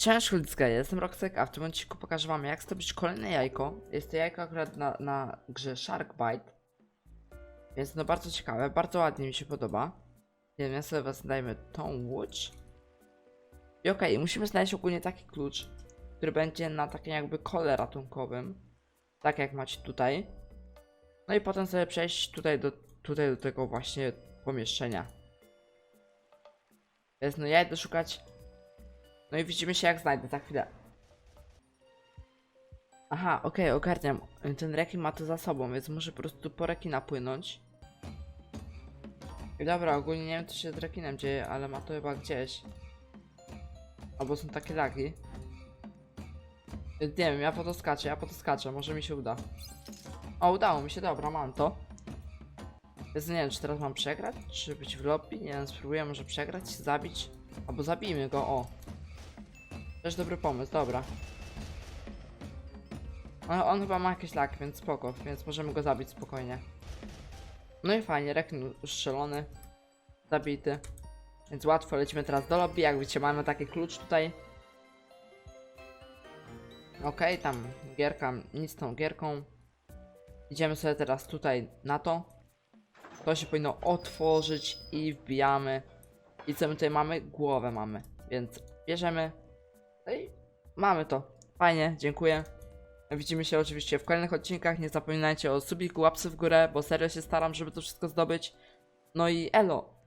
Cześć ludzka, jestem Roxek, a w tym odcinku pokażę wam jak zdobyć kolejne jajko. Jest to jajko akurat na, na grze Sharkbite. Jest no bardzo ciekawe, bardzo ładnie mi się podoba. Więc ja sobie was dajmy tą łódź. I okej, musimy znaleźć ogólnie taki klucz, który będzie na takim jakby kole ratunkowym. Tak jak macie tutaj. No i potem sobie przejść tutaj do, tutaj do tego właśnie pomieszczenia. Więc no ja idę szukać no i widzimy się jak znajdę za chwilę. Aha, okej, ogarniam. Ten rekin ma to za sobą, więc muszę po prostu po rekina płynąć. I dobra, ogólnie nie wiem co się z rekinem dzieje, ale ma to chyba gdzieś. Albo są takie lagi. Nie wiem, ja po to skaczę, ja po to skaczę, może mi się uda. O, udało mi się, dobra, mam to. Więc nie wiem, czy teraz mam przegrać, czy być w lobby, nie wiem, spróbuję może przegrać, zabić. Albo zabijmy go, o. Też dobry pomysł, dobra. Ale on chyba ma jakiś lak, więc spoko, więc możemy go zabić spokojnie. No i fajnie, rekin ustrzelony. Zabity. Więc łatwo, lecimy teraz do lobby, jak widzicie mamy taki klucz tutaj. Okej, tam gierka, nic z tą gierką. Idziemy sobie teraz tutaj na to. To się powinno otworzyć i wbijamy. I co my tutaj mamy? Głowę mamy, więc bierzemy. No i mamy to. Fajnie, dziękuję. Widzimy się oczywiście w kolejnych odcinkach. Nie zapominajcie o subiku, łapce w górę, bo serio się staram, żeby to wszystko zdobyć. No i elo.